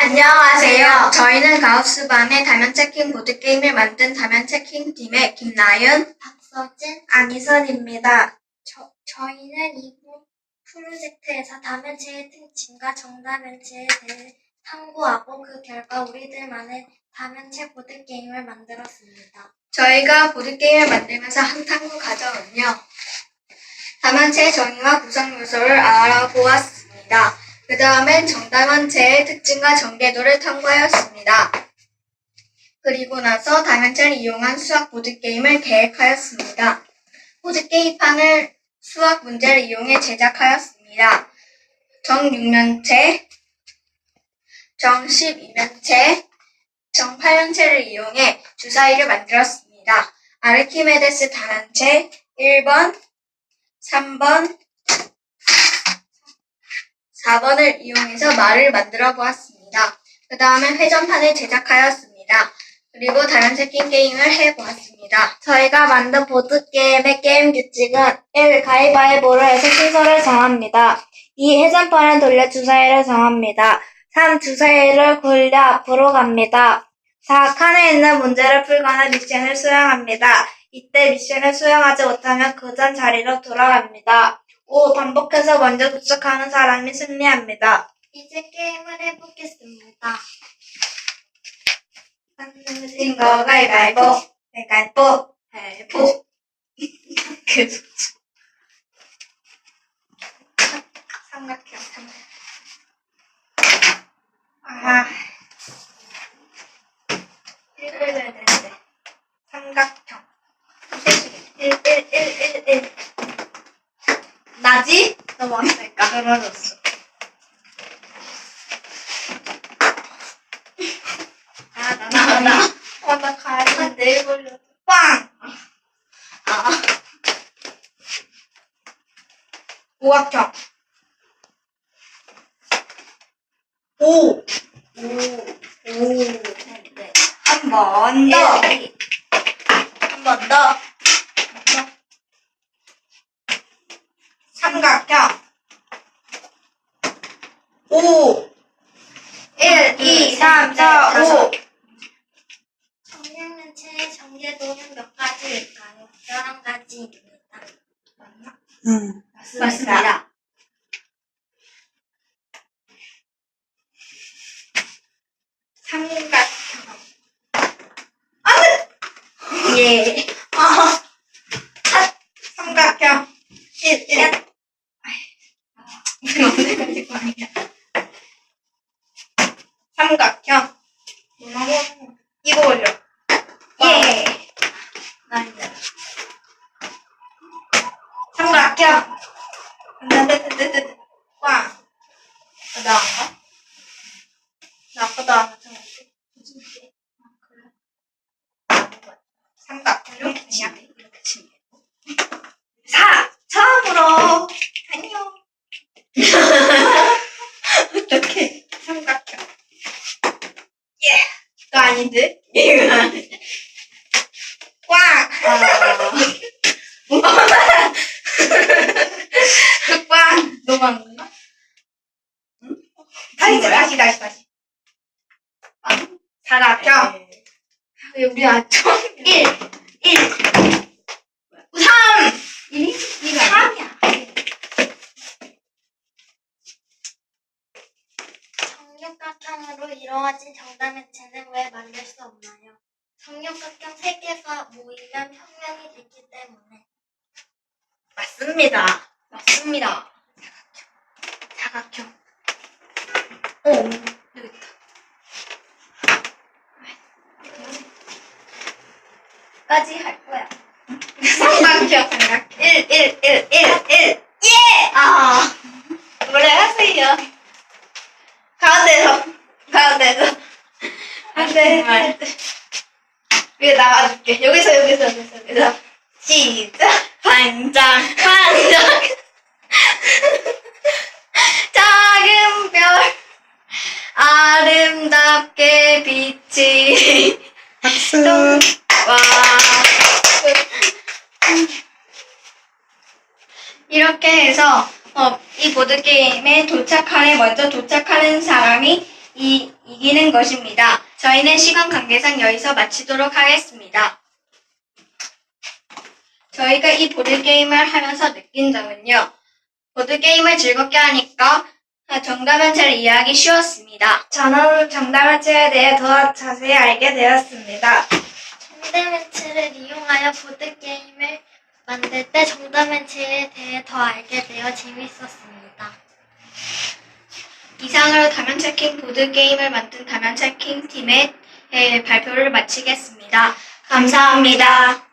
안녕하세요. 저희는 가우스밤의 다면 체킹 보드게임을 만든 다면 체킹팀의 김나윤, 박서진, 안희선입니다. 저, 저희는 이번 프로젝트에서 다면체의 특징과 정다면체에 대해 탐구하고 그 결과 우리들만의 다면체 보드게임을 만들었습니다. 저희가 보드게임을 만들면서 한 탐구 과정은요. 다면체의 정의와 구성 요소를 알아보았습니다. 그 다음엔 정다면체의 특징과 정제도를 탐구하였습니다. 그리고 나서 다면체를 이용한 수학 보드게임을 계획하였습니다. 보드게임판을 수학 문제를 이용해 제작하였습니다. 정 6면체, 정 12면체, 정 8면체를 이용해 주사위를 만들었습니다. 아르키메데스 다면체 1번, 3번, 4번을 이용해서 말을 만들어 보았습니다. 그 다음에 회전판을 제작하였습니다. 그리고 다른 체킹 게임을 해보았습니다. 저희가 만든 보드게임의 게임 규칙은 1. 가위바위보를 해서 순서를 정합니다. 2. 회전판을 돌려 주사위를 정합니다. 3. 주사위를 굴려 앞으로 갑니다. 4. 칸에 있는 문제를 풀거나 미션을 수행합니다. 이때 미션을 수행하지 못하면 그 전 자리로 돌아갑니다. 5. 반복해서 먼저 도착하는 사람이 승리합니다. 이제 게임을 해보겠습니다. 진거 가위바위보, 가위바위보, 가위바위보. 계속. 삼각형, 삼각형. 아. 읽어야 되는데. 삼각형. 1, 1, 1, 1, 1. 나지? 너무 왔으니까. 떨어졌어. 아, 나, 나, 나. 어, 나 가야 내일 걸려. 빵! 아. 오각형. 오. 오. 오. 네. 한 번 더. 한 번 더. 5 1, 2, 3, 4, 5 정량면체의 정제도는 몇 가지일까요? 11가지입니다. 맞나? 응. 맞습니다. 삼각 예. 어. 삼각형. 1, 1. 삼각형. 이거 올려. 예. 삼각형. 네네네네네. 꽝. 그 다음 거? 나 아까 나 같은 거. 삼각형. 이렇게 치면 돼. 이렇게 치면 돼. 사! 처음으로! 안녕. 어떻게? 삼각형. 예! 그거 아닌데? 이거. 꽝! 꽝! 너무 안 됐나? 응? 다시, 다시, 다시, 다시. 꽝. 사각형. 왜 우리 안 쳐? 1, 1, 3! 1이? 3이야. 정육각형으로 이루어진 정다면체는 왜 만들 수 없나요? 정육각형 3개가 모이면 평면이 되기 때문에 맞습니다. 맞습니다. 사각형. 사각형. 어, 여기 있다. 까지 할 거야. 삼각형, 삼각형. 1, 1, 1, 1, 1. 예! 아, 노래 하세요. 가운데서, 가운데서. 안 돼. 위에 나가줄게. 여기서, 여기서, 여기서, 여기서. 시작! 반짝, 반짝. 작은 별, 아름답게 빛이. 박수. 와. 이렇게 해서, 어, 이 보드게임에 도착하에 먼저 도착하는 사람이 이, 이기는 것입니다. 저희는 시간 관계상 여기서 마치도록 하겠습니다. 저희가 이 보드게임을 하면서 느낀 점은요. 보드게임을 즐겁게 하니까 정답은 잘 이해하기 쉬웠습니다. 저는 정답을치에 대해 더 자세히 알게 되었습니다. 정답멘트를 이용하여 보드게임을 만들 때 정답멘트에 대해 더 알게 되어 재밌었습니다. 이상으로 다면 체킹 보드게임을 만든 다면 체킹 팀의 에, 발표를 마치겠습니다. 감사합니다.